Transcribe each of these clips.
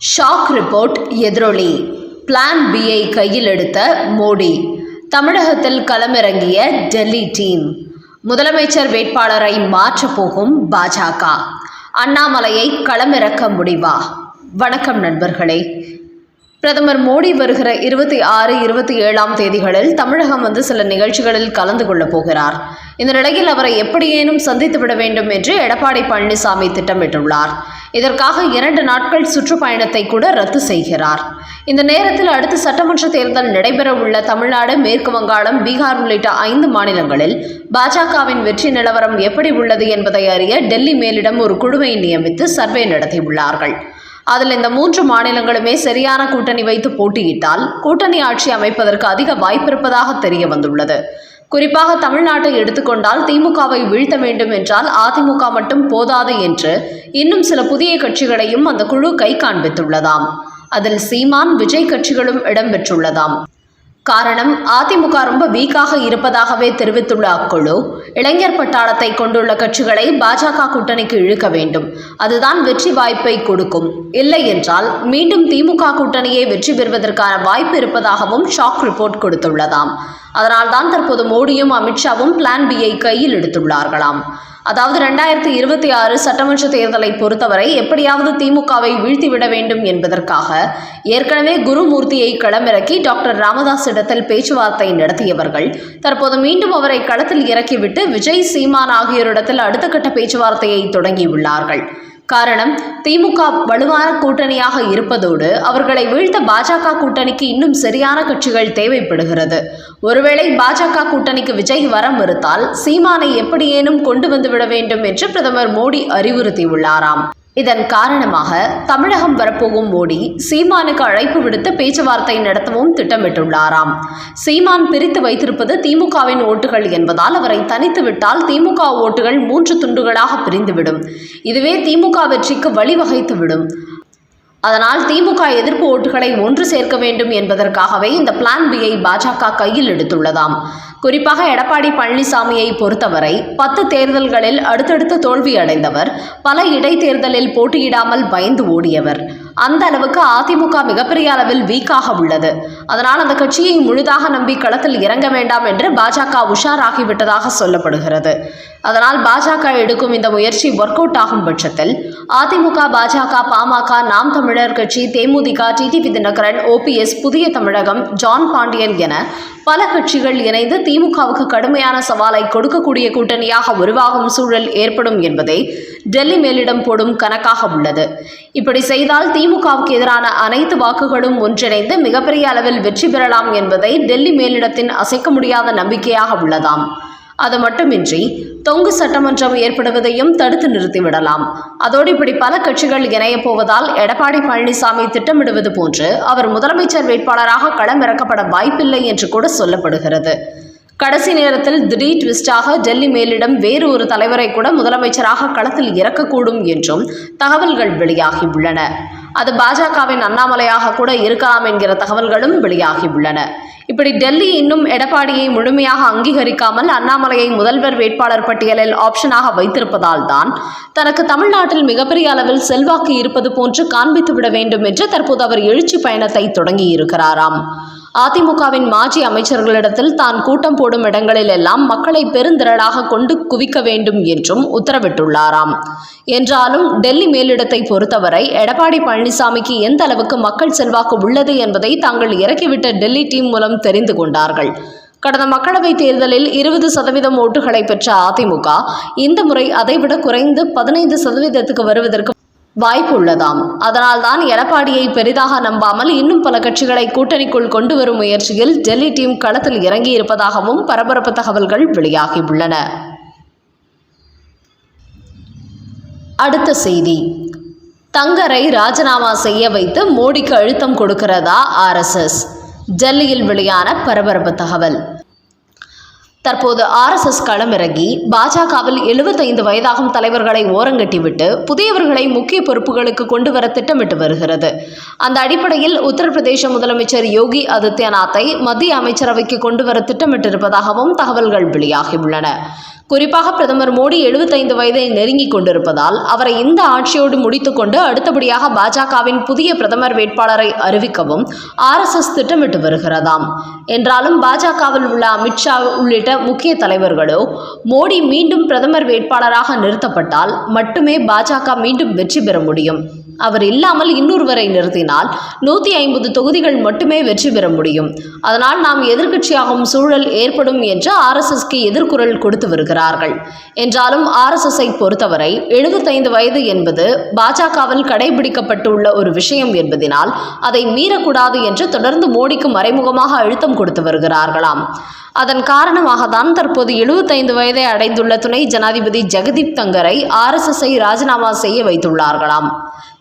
Shock report எதிரொலி. Plan பியை கையில் எடுத்த மோடி. தமிழகத்தில் களமிறங்கிய டெல்லி டீம். முதலமைச்சர் வேட்பாளரை மாற்றப்போகும் பாஜக. அண்ணாமலையை களமிறக்க முடிவா? வணக்கம் நண்பர்களே. பிரதமர் மோடி வருகிற இருபத்தி ஆறு இருபத்தி ஏழாம் தேதிகளில் தமிழகம் வந்து சில நிகழ்ச்சிகளில் கலந்து கொள்ளப் போகிறார். இந்த நிலையில் அவரை எப்படியேனும் சந்தித்து விட வேண்டும் என்று எடப்பாடி பழனிசாமி திட்டமிட்டுள்ளார். இதற்காக இரண்டு நாட்கள் சுற்றுப்பயணத்தை கூட ரத்து செய்கிறார். இந்த நேரத்தில் அடுத்த சட்டமன்ற தேர்தல் நடைபெறவுள்ள தமிழ்நாடு மேற்கு வங்காளம் பீகார் உள்ளிட்ட ஐந்து மாநிலங்களில் பாஜகவின் வெற்றி நிலவரம் எப்படி உள்ளது என்பதை அறிய டெல்லி மேலிடம் ஒரு குழுவை நியமித்து சர்வே நடத்தியுள்ளார்கள். அதில் இந்த மூன்று மாநிலங்களுமே சரியான கூட்டணி வைத்து போட்டியிட்டால் கூட்டணி ஆட்சி அமைப்பதற்கு அதிக வாய்ப்பிருப்பதாக தெரிய வந்துள்ளது. குறிப்பாக தமிழ்நாட்டை எடுத்துக்கொண்டால் திமுகவை வீழ்த்த வேண்டும் என்றால் அதிமுக மட்டும் போதாது என்று இன்னும் சில புதிய கட்சிகளையும் அந்த குழு கை காண்பித்துள்ளதாம். அதில் சீமான் விஜய் கட்சிகளும் இடம்பெற்றுள்ளதாம். காரணம் அதிமுக ரொம்ப வீக்காக இருப்பதாகவே தெரிவித்துள்ள அக்குழு இளைஞர் பட்டாளத்தை கொண்டுள்ள கட்சிகளை பாஜக கூட்டணிக்கு இழுக்க வேண்டும். அதுதான் வெற்றி வாய்ப்பை கொடுக்கும். இல்லை என்றால் மீண்டும் திமுக கூட்டணியே வெற்றி பெறுவதற்கான வாய்ப்பு இருப்பதாகவும் ஷாக் ரிப்போர்ட் கொடுத்துள்ளதாம். அதனால்தான் தற்போது மோடியும் அமித்ஷாவும் பிளான் பியை கையில் எடுத்துள்ளார்களாம். அதாவது ரெண்டாயிரத்தி இருபத்தி ஆறு சட்டமன்ற தேர்தலை பொறுத்தவரை எப்படியாவது திமுகவை வீழ்த்திவிட வேண்டும் என்பதற்காக ஏற்கனவே குருமூர்த்தியை களமிறக்கி டாக்டர் ராமதாஸ் இடத்தில் பேச்சுவார்த்தை நடத்தியவர்கள் தற்போது மீண்டும் அவரை களத்தில் இறக்கிவிட்டு விஜய் சீமான் ஆகியோரிடத்தில் அடுத்த கட்ட பேச்சுவார்த்தையை தொடங்கியுள்ளார்கள். காரணம் திமுக வலுவான கூட்டணியாக இருப்பதோடு அவர்களை வீழ்த்த பாஜக கூட்டணிக்கு இன்னும் சரியான கட்சிகள் தேவைப்படுகிறது. ஒருவேளை பாஜக கூட்டணிக்கு விஜய் வர மறுத்தால் சீமானை எப்படியேனும் கொண்டு வந்துவிட வேண்டும் என்று பிரதமர் மோடி அறிவுறுத்தியுள்ளாராம். இதன் காரணமாக தமிழகம் வரப்போகும் மோடி சீமானுக்கு அழைப்பு விடுத்து பேச்சுவார்த்தை நடத்தவும் திட்டமிட்டுள்ளாராம். சீமான் பிரித்து வைத்திருப்பது திமுகவின் ஓட்டுகள் என்பதால் அவரை தனித்து விட்டால் திமுக ஓட்டுகள் மூன்று துண்டுகளாக பிரிந்துவிடும். இதுவே திமுக வெற்றிக்கு வழிவகைத்துவிடும். அதனால் திமுக எதிர்ப்பு ஓட்டுகளை ஒன்று சேர்க்க வேண்டும் என்பதற்காகவே இந்த பிளான் பியை பாஜக கையில் எடுத்துள்ளதாம். குறிப்பாக எடப்பாடி பழனிசாமியை பொறுத்தவரை பத்து தேர்தல்களில் அடுத்தடுத்து தோல்வி அடைந்தவர் பல இடைத்தேர்தலில் போட்டியிடாமல் பயந்து ஓடியவர். அந்த அளவுக்கு அதிமுக மிகப்பெரிய அளவில் வீக்காக உள்ளது. அதனால் அந்த கட்சியை முழுதாக நம்பி களத்தில் இறங்க வேண்டாம் என்று பாஜக உஷாராகிவிட்டதாக சொல்லப்படுகிறது. அதனால் பாஜக எடுக்கும் இந்த முயற்சி ஒர்க் அவுட் ஆகும் பட்சத்தில். அதிமுக பாஜக பாமக நாம் தமிழர் கட்சி தேமுதிக டிடிவி தினகரன் ஓபிஎஸ் புதிய தமிழகம் ஜான் பாண்டியன் என பல கட்சிகள் இணைந்து திமுகவுக்கு கடுமையான சவாலை கொடுக்கக்கூடிய கூட்டணியாக உருவாகும் சூழல் ஏற்படும் என்பதை டெல்லி மேலிடம் போடும் கணக்காக உள்ளது. இப்படி செய்தால் திமுகவுக்கு எதிரான அனைத்து வாக்குகளும் ஒன்றிணைந்து மிகப்பெரிய அளவில் வெற்றி பெறலாம் என்பதை டெல்லி மேலிடத்தின் அசைக்க முடியாத நம்பிக்கையாக உள்ளதாம். அது மட்டுமின்றி தொங்கு சட்டமன்றம் ஏற்படுவதையும் தடுத்து நிறுத்திவிடலாம். அதோடு இப்படி பல கட்சிகள் இணையப் போவதால் எடப்பாடி பழனிசாமி திட்டமிடுவது போன்று அவர் முதலமைச்சர் வேட்பாளராக களமிறக்கப்பட வாய்ப்பில்லை என்று கூட சொல்லப்படுகிறது. கடைசி நேரத்தில் திடீர் ட்விஸ்டாக டெல்லி மேலிடம் வேறு ஒரு தலைவரை கூட முதலமைச்சராக களத்தில் இறக்கக்கூடும் என்றும் தகவல்கள் வெளியாகியுள்ளன. அது பாஜகவின் அண்ணாமலையாக கூட இருக்கலாம் என்கிற தகவல்களும் வெளியாகியுள்ளன இப்படி டெல்லி இன்னும் எடப்பாடியை முழுமையாக அங்கீகரிக்காமல் அண்ணாமலையை முதல்வர் வேட்பாளர் பட்டியலில் ஆப்ஷனாக வைத்திருப்பதால் தான் தனக்கு தமிழ்நாட்டில் மிகப்பெரிய அளவில் செல்வாக்கு இருப்பது போன்று காண்பித்து விட வேண்டும் என்று தற்போது அவர் எழுச்சி பயணத்தை தொடங்கியிருக்கிறாராம். அதிமுகவின் மாஜி அமைச்சர்களிடத்தில் தான் கூட்டம் போடும் இடங்களில் எல்லாம் மக்களை பெருந்திரளாக கொண்டு குவிக்க வேண்டும் என்றும் உத்தரவிட்டுள்ளாராம். என்றாலும் டெல்லி மேலிடத்தை பொறுத்தவரை எடப்பாடி பழனிசாமிக்கு எந்த அளவுக்கு மக்கள் செல்வாக்கு உள்ளது என்பதை தாங்கள் இறக்கிவிட்ட டெல்லி டீம் மூலம் தெரிந்து கொண்டார்கள். கடந்த மக்களவைத் தேர்தலில் இருபது சதவீதம் ஓட்டுகளை பெற்ற அதிமுக இந்த முறை அதைவிட குறைந்து பதினைந்து சதவீதத்துக்கு வருவதற்கு வாய்ப்பு உள்ளதாம் அதனால்தான் எடப்பாடியை பெரிதாக நம்பாமல் இன்னும் பல கட்சிகளை கூட்டணிக்குள் கொண்டு வரும் முயற்சியில் டெல்லி டீம் களத்தில் இறங்கி இருப்பதாகவும் பரபரப்பு தகவல்கள் வெளியாகியுள்ளன. அடுத்த செய்தி. தங்கரை ராஜினாமா செய்ய வைத்து மோடிக்கு அழுத்தம் கொடுக்கிறதா ஆர்எஸ்எஸ் டெல்லியில் வெளியான பரபரப்பு தகவல். தற்போது ஆர்எஸ்எஸ் களமிறங்கி பாஜகவில் எழுபத்தைந்து வயதாகும் தலைவர்களை ஓரங்கட்டிவிட்டு புதியவர்களை முக்கிய பொறுப்புகளுக்கு கொண்டு வர திட்டமிட்டு வருகிறது. அந்த அடிப்படையில் உத்தரப்பிரதேச முதலமைச்சர் யோகி ஆதித்யநாத்தை மத்திய அமைச்சரவைக்கு கொண்டு வர திட்டமிட்டிருப்பதாகவும் தகவல்கள் வெளியாகியுள்ளன. குறிப்பாக பிரதமர் மோடி எழுபத்தைந்து வயதை நெருங்கிக் கொண்டிருப்பதால் அவரை இந்த ஆட்சியோடு முடித்துக்கொண்டு அடுத்தபடியாக பாஜகவின் புதிய பிரதமர் வேட்பாளரை அறிவிக்கவும் ஆர்எஸ்எஸ் திட்டமிட்டு வருகிறதாம். என்றாலும் பாஜகவில் உள்ள அமித்ஷா உள்ளிட்ட முக்கிய தலைவர்களோ மோடி மீண்டும் பிரதமர் வேட்பாளராக நிறுத்தப்பட்டால் மட்டுமே பாஜக மீண்டும் வெற்றி பெற முடியும். அவர் இல்லாமல் இன்னொருவரை நிறுத்தினால் நூற்றி ஐம்பது தொகுதிகள் மட்டுமே வெற்றி பெற முடியும். அதனால் நாம் எதிர்க்கட்சியாகும் சூழல் ஏற்படும் என்று ஆர்எஸ்எஸ்க்கு எதிர்குரல் கொடுத்து வருகிறார்கள். என்றாலும் ஆர்எஸ்எஸ்ஐ பொறுத்தவரை எழுபத்தைந்து வயது என்பது பாஜகவில் கடைபிடிக்கப்பட்டுள்ள ஒரு விஷயம் என்பதினால் அதை மீறக்கூடாது என்று தொடர்ந்து மோடிக்கு மறைமுகமாக அழுத்தம் கொடுத்து வருகிறார்களாம். அதன் காரணமாக தான் தற்போது எழுபத்தைந்து வயதை அடைந்துள்ள துணை ஜனாதிபதி ஜெகதீப் தங்கரை ஆர்எஸ்எஸ்ஐ ராஜினாமா செய்ய வைத்துள்ளார்களாம்.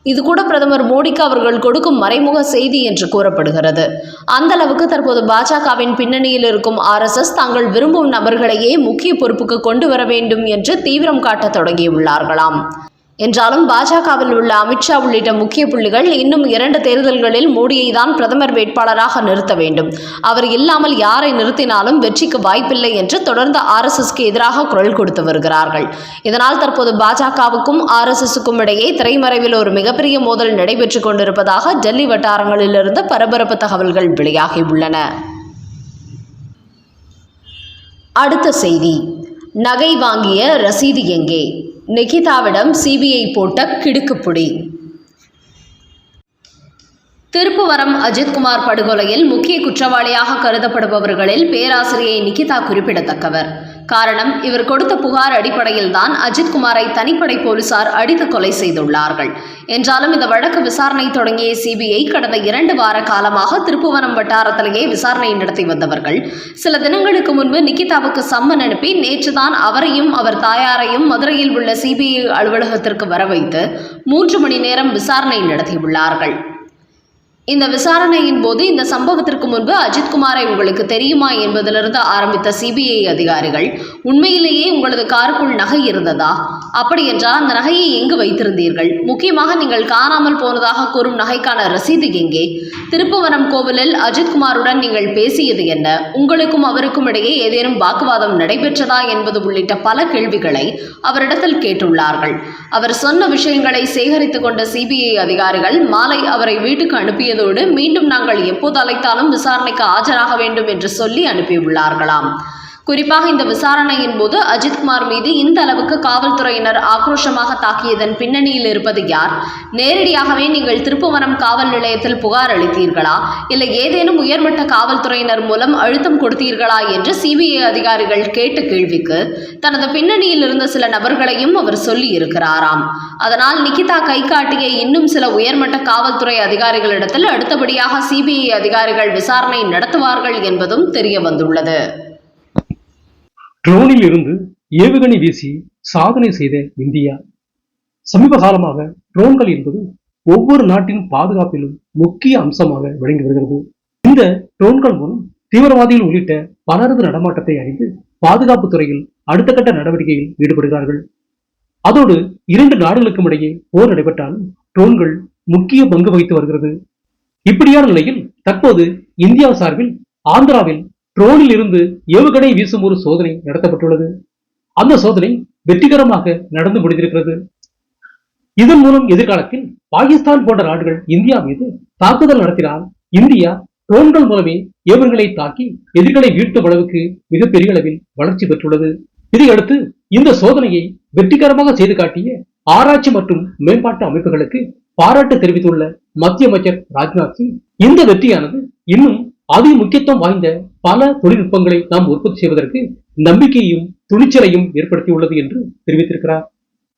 இது கூட பிரதமர் மோடிக்கு அவர்கள் கொடுக்கும் மறைமுக செய்தி என்று கூறப்படுகிறது. அந்த அளவுக்கு தற்போது பாஜகவின் பின்னணியில் இருக்கும் ஆர்எஸ்எஸ் தாங்கள் விரும்பும் நபர்களையே முக்கிய பொறுப்புக்கு கொண்டு வர வேண்டும் என்று தீவிரம் காட்டத் தொடங்கியுள்ளார்களாம். என்றாலும் பாஜகவில் உள்ள அமித்ஷா உள்ளிட்ட முக்கிய புள்ளிகள் இன்னும் இரண்டு தேர்தல்களில் மோடியை தான் பிரதமர் வேட்பாளராக நிறுத்த வேண்டும். அவர் இல்லாமல் யாரை நிறுத்தினாலும் வெற்றிக்கு வாய்ப்பில்லை என்று தொடர்ந்து ஆர்எஸ்எஸ்க்கு எதிராக குரல் கொடுத்து வருகிறார்கள். இதனால் தற்போது பாஜகவுக்கும் ஆர்எஸ்எஸ்க்கும் இடையே திரைமறைவில் ஒரு மிகப்பெரிய மோதல் நடைபெற்றுக் கொண்டிருப்பதாக டெல்லி வட்டாரங்களிலிருந்து பரபரப்பு தகவல்கள் வெளியாகியுள்ளன அடுத்த செய்தி. நகை வாங்கிய ரசீது எங்கே? நிகிதாவிடம் சிபிஐ போட்ட கிடுக்குப்புடி திருப்புவரம் அஜித்குமார் படுகொலையில் முக்கிய குற்றவாளியாக கருதப்படுபவர்களில் பேராசிரியை நிகிதா குறிப்பிடத்தக்கவர். காரணம் இவர் கொடுத்த புகார் அடிப்படையில் தான் அஜித்குமாரை தனிப்படை போலீசார் அடித்து கொலை செய்துள்ளார்கள். என்றாலும் இந்த வழக்கு விசாரணை தொடங்கிய சிபிஐ கடந்த இரண்டு வார காலமாக திருப்புவனம் வட்டாரத்திலேயே விசாரணை நடத்தி வந்தவர்கள். சில தினங்களுக்கு முன்பு நிகிதாவுக்கு சம்மன் அனுப்பி நேற்றுதான் அவரையும் அவர் தாயாரையும் மதுரையில் உள்ள சிபிஐ அலுவலகத்திற்கு வர வைத்து மூன்று மணி நேரம் விசாரணை நடத்தியுள்ளார்கள். இந்த விசாரணையின் போது இந்த சம்பவத்திற்கு முன்பு அஜித்குமாரை உங்களுக்கு தெரியுமா என்பதிலிருந்து ஆரம்பித்த சிபிஐ அதிகாரிகள் உண்மையிலேயே உங்களது காருக்குள் நகை இருந்ததா? அப்படி என்றால் அந்த நகையை எங்கு வைத்திருந்தீர்கள்? முக்கியமாக நீங்கள் காணாமல் போனதாக கூறும் நகைக்கான ரசீது எங்கே? திருப்புவனம் கோவிலில் அஜித்குமாருடன் நீங்கள் பேசியது என்ன? உங்களுக்கும் அவருக்கும் இடையே ஏதேனும் வாக்குவாதம் நடைபெற்றதா என்பது உள்ளிட்ட பல கேள்விகளை அவரிடத்தில் கேட்டுள்ளார்கள். அவர் சொன்ன விஷயங்களை சேகரித்துக் கொண்ட சிபிஐ அதிகாரிகள் மாலை அவரை வீட்டுக்கு அனுப்பியதோடு மீண்டும் நாங்கள் எப்போது அழைத்தாலும் விசாரணைக்கு ஆஜராக வேண்டும் என்று சொல்லி அனுப்பியுள்ளார்களாம். குறிப்பாக இந்த விசாரணையின் போது அஜித்குமார் மீது இந்த அளவுக்கு காவல்துறையினர் ஆக்ரோஷமாக தாக்கியதன் பின்னணியில் இருப்பது யார்? நேரடியாகவே நீங்கள் திருப்புவனம் காவல் நிலையத்தில் புகார் அளித்தீர்களா? இல்லை ஏதேனும் உயர்மட்ட காவல்துறையினர் மூலம் அழுத்தம் கொடுத்தீர்களா என்று சிபிஐ அதிகாரிகள் கேட்ட கேள்விக்கு தனது பின்னணியில் இருந்த சில நபர்களையும் அவர் சொல்லி இருக்கிறாராம் அதனால் நிகிதா கை காட்டிய இன்னும் சில உயர்மட்ட காவல்துறை அதிகாரிகளிடத்தில் அடுத்தபடியாக சிபிஐ அதிகாரிகள் விசாரணை நடத்துவார்கள் என்பதும் தெரிய வந்துள்ளது ட்ரோனில் இருந்து ஏவுகணை வீசி சாதனை செய்த இந்தியா. சமீப காலமாக ட்ரோன்கள் என்பது ஒவ்வொரு நாட்டின் பாதுகாப்பிலும் முக்கிய அம்சமாக விளங்கி வருகிறது. இந்த ட்ரோன்கள் மூலம் தீவிரவாதிகள் உள்ளிட்ட பலரது நடமாட்டத்தை அறிந்து பாதுகாப்பு துறையில் அடுத்த கட்ட நடவடிக்கையில் ஈடுபடுகிறார்கள். அதோடு இரண்டு நாடுகளுக்கும் இடையே போர் நடைபெற்றாலும் ட்ரோன்கள் முக்கிய பங்கு வகித்து வருகிறது. இப்படியான நிலையில் தற்போது இந்தியா சார்பில் ஆந்திராவில் ட்ரோனில் இருந்து ஏவுகணை வீசும் ஒரு சோதனை நடத்தப்பட்டுள்ளது. அந்த சோதனை வெற்றிகரமாக நடந்து முடிந்திருக்கிறது. இதன் மூலம் எதிர்காலத்தில் பாகிஸ்தான் போன்ற நாடுகள் இந்தியா மீது தாக்குதல் நடத்தினால் இந்தியா ட்ரோன்கள் மூலமே ஏவுகணைகளை தாக்கி எதிர்களை வீழ்த்தும் அளவுக்கு மிகப்பெரிய அளவில் வளர்ச்சி பெற்றுள்ளது. இதையடுத்து இந்த சோதனையை வெற்றிகரமாக செய்து காட்டிய ஆராய்ச்சி மற்றும் மேம்பாட்டு அமைப்புகளுக்கு பாராட்டு தெரிவித்துள்ள மத்திய அமைச்சர் ராஜ்நாத் சிங் இந்த வெற்றியானது இன்னும் அதி முக்கியத்துவம் வாய்ந்த பல தொழில்நுட்பங்களை நாம் உற்பத்தி செய்வதற்கு நம்பிக்கையையும் துணிச்சலையும் ஏற்படுத்தியுள்ளது என்று தெரிவித்திருக்கிறார்.